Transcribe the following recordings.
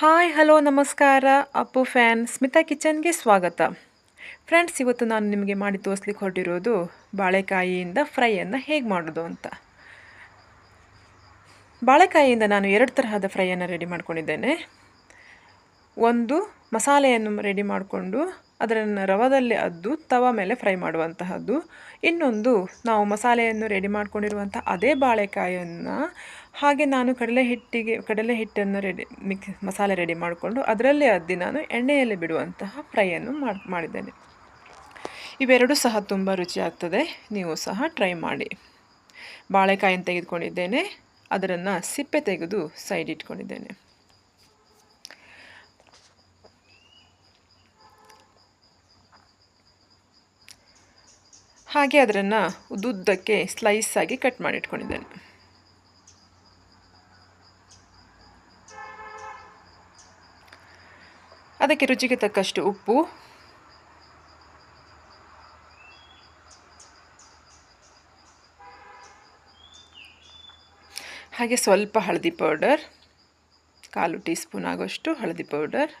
Hi, hello, ನಮಸ್ಕಾರ. Appu fan Smita ಕಿಚನ್ಗೆ ಸ್ವಾಗತ. Friends, ಇವತ್ತು ನಾನು ನಿಮಗೆ ಮಾಡಿ ತೋರಿಸ್ಲಿಕ್ಕೆ ಹೊರಟಿರೋದು ಬಾಳೆಕಾಯಿಯಿಂದ ಫ್ರೈಯನ್ನು ಹೇಗೆ ಮಾಡೋದು ಅಂತ. ಬಾಳೆಕಾಯಿಯಿಂದ ನಾನು ಎರಡು ತರಹದ ಫ್ರೈಯನ್ನು ರೆಡಿ ಮಾಡ್ಕೊಂಡಿದ್ದೇನೆ. ಒಂದು ಮಸಾಲೆಯನ್ನು ರೆಡಿ ಮಾಡಿಕೊಂಡು ಅದರನ್ನು ರವದಲ್ಲಿ ಅದ್ದು ತವ ಮೇಲೆ ಫ್ರೈ ಮಾಡುವಂತಹದ್ದು. ಇನ್ನೊಂದು, ನಾವು ಮಸಾಲೆಯನ್ನು ರೆಡಿ ಮಾಡಿಕೊಂಡಿರುವಂಥ ಅದೇ ಬಾಳೆಕಾಯನ್ನು ಹಾಗೆ ನಾನು ಕಡಲೆ ಹಿಟ್ಟಿಗೆ, ಕಡಲೆ ಹಿಟ್ಟನ್ನು ರೆಡಿ ಮಿಕ್ಸ್ ಮಸಾಲೆ ರೆಡಿ ಮಾಡಿಕೊಂಡು ಅದರಲ್ಲೇ ಅದ್ದಿ ನಾನು ಎಣ್ಣೆಯಲ್ಲಿ ಬಿಡುವಂತಹ ಫ್ರೈಯನ್ನು ಮಾಡಿ, ಮಾಡಿದ್ದೇನೆ. ಇವೆರಡೂ ಸಹ ತುಂಬ ರುಚಿಯಾಗ್ತದೆ. ನೀವು ಸಹ ಟ್ರೈ ಮಾಡಿ. ಬಾಳೆಕಾಯನ್ನು ತೆಗೆದುಕೊಂಡಿದ್ದೇನೆ. ಅದರನ್ನು ಸಿಪ್ಪೆ ತೆಗೆದು ಸೈಡ್ ಇಟ್ಕೊಂಡಿದ್ದೇನೆ. ಹಾಗೆ ಅದನ್ನು ಉದ್ದುದ್ದಕ್ಕೆ ಸ್ಲೈಸ್ ಆಗಿ ಕಟ್ ಮಾಡಿಟ್ಕೊಂಡಿದ್ದೇನೆ. ಅದಕ್ಕೆ ರುಚಿಗೆ ತಕ್ಕಷ್ಟು ಉಪ್ಪು. ಹಾಗೆ ಸ್ವಲ್ಪ ಹಳದಿ ಪೌಡರ್ ಕಾಲು ಟೀ ಸ್ಪೂನ್ ಆಗೋಷ್ಟು ಹಳದಿ ಪೌಡರ್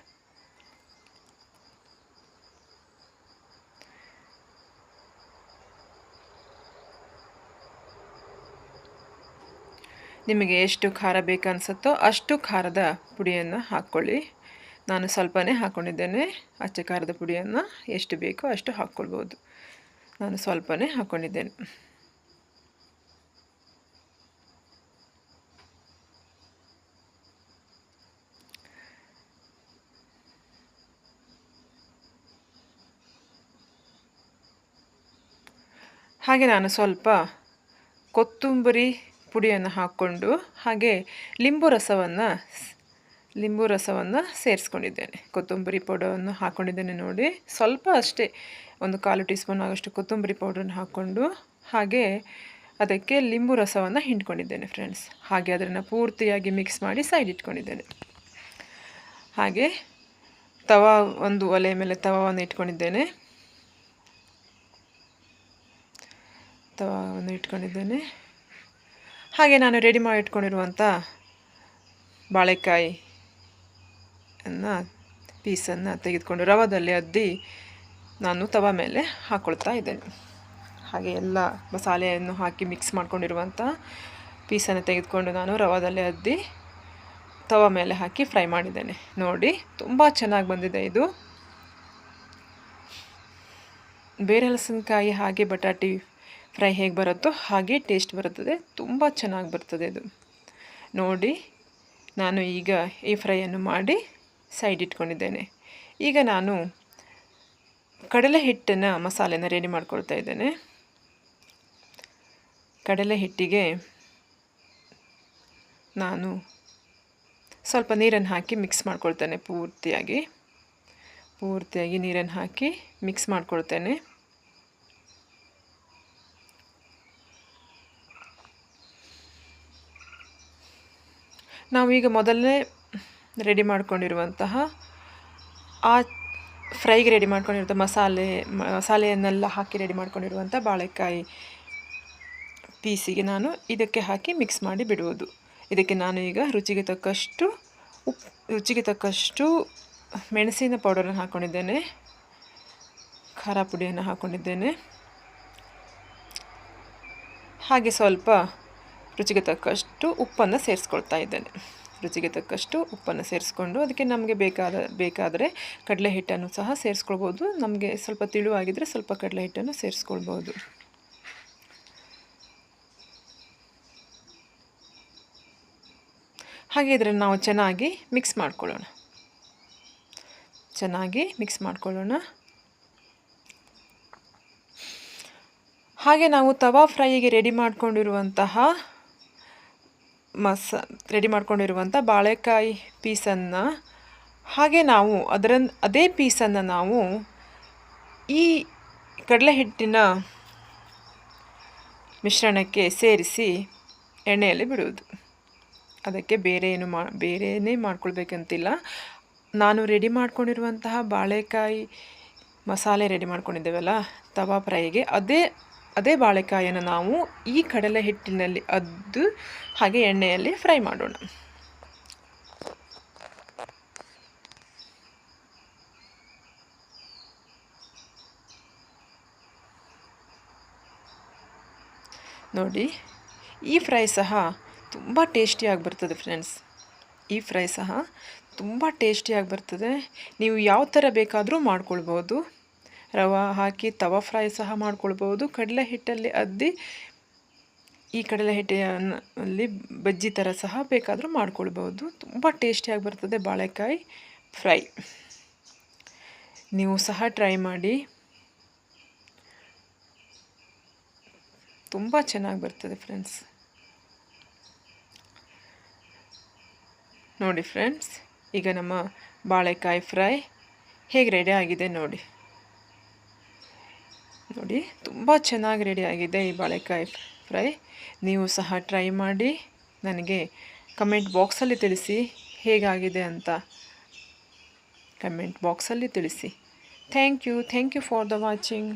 ನಿಮಗೆ ಎಷ್ಟು ಖಾರ ಬೇಕನ್ಸುತ್ತೋ ಅಷ್ಟು ಖಾರದ ಪುಡಿಯನ್ನು ಹಾಕ್ಕೊಳ್ಳಿ. ನಾನು ಸ್ವಲ್ಪನೇ ಹಾಕ್ಕೊಂಡಿದ್ದೇನೆ ಅಚ್ಚ ಖಾರದ ಪುಡಿಯನ್ನು ಎಷ್ಟು ಬೇಕೋ ಅಷ್ಟು ಹಾಕ್ಕೊಳ್ಬೋದು. ನಾನು ಸ್ವಲ್ಪನೇ ಹಾಕ್ಕೊಂಡಿದ್ದೇನೆ ಹಾಗೆ ನಾನು ಸ್ವಲ್ಪ ಕೊತ್ತಂಬರಿ ಪುಡಿಯನ್ನು ಹಾಕ್ಕೊಂಡು ಹಾಗೆ ಲಿಂಬು ರಸವನ್ನು ಲಿಂಬು ರಸವನ್ನು ಸೇರಿಸ್ಕೊಂಡಿದ್ದೇನೆ. ಕೊತ್ತಂಬರಿ ಪೌಡರನ್ನು ಹಾಕ್ಕೊಂಡಿದ್ದೇನೆ ನೋಡಿ. ಸ್ವಲ್ಪ ಅಷ್ಟೇ, ಒಂದು ಕಾಲು ಟೀ ಸ್ಪೂನ್ ಆಗೋಷ್ಟು ಕೊತ್ತಂಬರಿ ಪೌಡ್ರನ್ನು ಹಾಕ್ಕೊಂಡು ಹಾಗೆ ಅದಕ್ಕೆ ಲಿಂಬು ರಸವನ್ನು ಹಿಂಡ್ಕೊಂಡಿದ್ದೇನೆ ಫ್ರೆಂಡ್ಸ್. ಹಾಗೆ ಅದನ್ನು ಪೂರ್ತಿಯಾಗಿ ಮಿಕ್ಸ್ ಮಾಡಿ ಸೈಡ್ ಇಟ್ಕೊಂಡಿದ್ದೇನೆ. ಹಾಗೆ ತವ, ಒಂದು ಒಲೆ ಮೇಲೆ ತವವನ್ನು ಇಟ್ಕೊಂಡಿದ್ದೇನೆ. ತವವನ್ನು ಇಟ್ಕೊಂಡಿದ್ದೇನೆ. ಹಾಗೆ ನಾನು ರೆಡಿ ಮಾಡಿ ಇಟ್ಕೊಂಡಿರುವಂಥ ಬಾಳೆಕಾಯಿ ಅನ್ನು ಪೀಸನ್ನು ತೆಗೆದುಕೊಂಡು ರವದಲ್ಲಿ ಅದ್ದಿ ನಾನು ತವ ಮೇಲೆ ಹಾಕ್ಕೊಳ್ತಾ ಇದ್ದೇನೆ. ಹಾಗೆ ಎಲ್ಲ ಮಸಾಲೆಯನ್ನು ಹಾಕಿ ಮಿಕ್ಸ್ ಮಾಡಿಕೊಂಡಿರುವಂಥ ಪೀಸನ್ನು ತೆಗೆದುಕೊಂಡು ನಾನು ರವದಲ್ಲಿ ಅದ್ದಿ ತವ ಮೇಲೆ ಹಾಕಿ ಫ್ರೈ ಮಾಡಿದ್ದೇನೆ. ನೋಡಿ, ತುಂಬ ಚೆನ್ನಾಗಿ ಬಂದಿದೆ ಇದು. ಬೇರೆ ಹಲಸಿನಕಾಯಿ ಹಾಗೆ ಬಟಾಟಿ ಫ್ರೈ ಹೇಗೆ ಬರುತ್ತೋ ಹಾಗೆ ಟೇಸ್ಟ್ ಬರುತ್ತದೆ. ತುಂಬ ಚೆನ್ನಾಗಿ ಬರ್ತದೆ ಇದು. ನೋಡಿ, ನಾನು ಈಗ ಈ ಫ್ರೈಯನ್ನು ಮಾಡಿ ಸೈಡ್ ಇಟ್ಕೊಂಡಿದ್ದೇನೆ. ಈಗ ನಾನು ಕಡಲೆ ಹಿಟ್ಟನ್ನು ಮಸಾಲೆನ ರೆಡಿ ಮಾಡ್ಕೊಳ್ತಾ ಇದ್ದೇನೆ. ಕಡಲೆ ಹಿಟ್ಟಿಗೆ ನಾನು ಸ್ವಲ್ಪ ನೀರನ್ನು ಹಾಕಿ ಮಿಕ್ಸ್ ಮಾಡ್ಕೊಳ್ತೇನೆ ಪೂರ್ತಿಯಾಗಿ. ಪೂರ್ತಿಯಾಗಿ ನೀರನ್ನು ಹಾಕಿ ಮಿಕ್ಸ್ ಮಾಡ್ಕೊಳ್ತೇನೆ. ನಾವೀಗ ಮೊದಲನೇ ರೆಡಿ ಮಾಡ್ಕೊಂಡಿರುವಂತಹ ಆ ಫ್ರೈಗೆ ರೆಡಿ ಮಾಡ್ಕೊಂಡಿರುವಂಥ ಮಸಾಲೆ ಮಸಾಲೆಯನ್ನೆಲ್ಲ ಹಾಕಿ ರೆಡಿ ಮಾಡ್ಕೊಂಡಿರುವಂಥ ಬಾಳೆಕಾಯಿ ಪೀಸಿಗೆ ನಾನು ಇದಕ್ಕೆ ಹಾಕಿ ಮಿಕ್ಸ್ ಮಾಡಿ ಬಿಡುವುದು. ಇದಕ್ಕೆ ನಾನು ಈಗ ರುಚಿಗೆ ತಕ್ಕಷ್ಟು ಉಪ್ಪು ರುಚಿಗೆ ತಕ್ಕಷ್ಟು ಮೆಣಸಿನ ಪೌಡರನ್ನು ಹಾಕ್ಕೊಂಡಿದ್ದೇನೆ ಖಾರ ಪುಡಿಯನ್ನು ಹಾಕ್ಕೊಂಡಿದ್ದೇನೆ ಹಾಗೆ ಸ್ವಲ್ಪ ರುಚಿಗೆ ತಕ್ಕಷ್ಟು ಉಪ್ಪನ್ನು ಸೇರಿಸ್ಕೊಳ್ತಾ ಇದ್ದೇನೆ. ರುಚಿಗೆ ತಕ್ಕಷ್ಟು ಉಪ್ಪನ್ನು ಸೇರಿಸ್ಕೊಂಡು ಅದಕ್ಕೆ ನಮಗೆ ಬೇಕಾದ, ಬೇಕಾದರೆ ಕಡಲೆ ಹಿಟ್ಟನ್ನು ಸಹ ಸೇರಿಸ್ಕೊಳ್ಬೋದು. ನಮಗೆ ಸ್ವಲ್ಪ ತಿಳುವಾಗಿದ್ದರೆ ಸ್ವಲ್ಪ ಕಡಲೆ ಹಿಟ್ಟನ್ನು ಸೇರಿಸ್ಕೊಳ್ಬೋದು. ಹಾಗೆ ಇದನ್ನು ನಾವು ಚೆನ್ನಾಗಿ ಮಿಕ್ಸ್ ಮಾಡ್ಕೊಳ್ಳೋಣ. ಚೆನ್ನಾಗಿ ಮಿಕ್ಸ್ ಮಾಡ್ಕೊಳ್ಳೋಣ. ಹಾಗೆ ನಾವು ತವಾ ಫ್ರೈಗೆ ರೆಡಿ ಮಾಡ್ಕೊಂಡಿರುವಂತಹ ಮಸ ರೆಡಿ ಮಾಡ್ಕೊಂಡಿರುವಂಥ ಬಾಳೆಕಾಯಿ ಪೀಸನ್ನು. ಹಾಗೆ ನಾವು ಅದರ ಅದೇ ಪೀಸನ್ನು ನಾವು ಈ ಕಡಲೆ ಹಿಟ್ಟಿನ ಮಿಶ್ರಣಕ್ಕೆ ಸೇರಿಸಿ ಎಣ್ಣೆಯಲ್ಲಿ ಬಿಡುವುದು. ಅದಕ್ಕೆ ಬೇರೆ ಏನು ಮಾ ಬೇರೆಯೇ ಮಾಡ್ಕೊಳ್ಬೇಕಂತಿಲ್ಲ. ನಾನು ರೆಡಿ ಮಾಡ್ಕೊಂಡಿರುವಂತಹ ಬಾಳೆಕಾಯಿ ಮಸಾಲೆ ರೆಡಿ ಮಾಡ್ಕೊಂಡಿದ್ದೇವಲ್ಲ, ತವಾ ಫ್ರೈಗೆ. ಅದೇ ಅದೇ ಬಾಳೆಕಾಯನ್ನು ನಾವು ಈ ಕಡಲೆ ಹಿಟ್ಟಿನಲ್ಲಿ ಅದ್ದು ಹಾಗೆ ಎಣ್ಣೆಯಲ್ಲಿ ಫ್ರೈ ಮಾಡೋಣ. ನೋಡಿ, ಈ ಫ್ರೈ ಸಹ ತುಂಬ ಟೇಸ್ಟಿಯಾಗಿ ಬರ್ತದೆ ಫ್ರೆಂಡ್ಸ್. ಈ ಫ್ರೈ ಸಹ ತುಂಬ ಟೇಸ್ಟಿಯಾಗಿ ಬರ್ತದೆ ನೀವು ಯಾವ ಥರ ಬೇಕಾದರೂ ಮಾಡ್ಕೊಳ್ಬೋದು. ರವೆ ಹಾಕಿ ತವಾ ಫ್ರೈ ಸಹ ಮಾಡ್ಕೊಳ್ಬೋದು ಕಡಲೆ ಹಿಟ್ಟಲ್ಲಿ ಅದ್ದಿ ಈ ಕಡಲೆ ಹಿಟ್ಟಿನಲ್ಲಿ ಬಜ್ಜಿ ಥರ ಸಹ ಬೇಕಾದರೂ ಮಾಡ್ಕೊಳ್ಬೋದು ತುಂಬ ಟೇಸ್ಟಿಯಾಗಿ ಬರ್ತದೆ ಬಾಳೆಕಾಯಿ ಫ್ರೈ. ನೀವು ಸಹ ಟ್ರೈ ಮಾಡಿ. ತುಂಬ ಚೆನ್ನಾಗಿ ಬರ್ತದೆ ಫ್ರೆಂಡ್ಸ್. ನೋಡಿ ಫ್ರೆಂಡ್ಸ್, ಈಗ ನಮ್ಮ ಬಾಳೆಕಾಯಿ ಫ್ರೈ ಹೇಗೆ ರೆಡಿ ಆಗಿದೆ ನೋಡಿ. ನೋಡಿ, ತುಂಬ ಚೆನ್ನಾಗಿ ರೆಡಿಯಾಗಿದೆ ಈ ಬಾಳೆಕಾಯಿ ಫ್ರೈ ನೀವು ಸಹ ಟ್ರೈ ಮಾಡಿ, ನನಗೆ ಕಮೆಂಟ್ ಬಾಕ್ಸಲ್ಲಿ ತಿಳಿಸಿ ಹೇಗಾಗಿದೆ ಅಂತ. ಕಮೆಂಟ್ ಬಾಕ್ಸಲ್ಲಿ ತಿಳಿಸಿ. Thank you thank you for the watching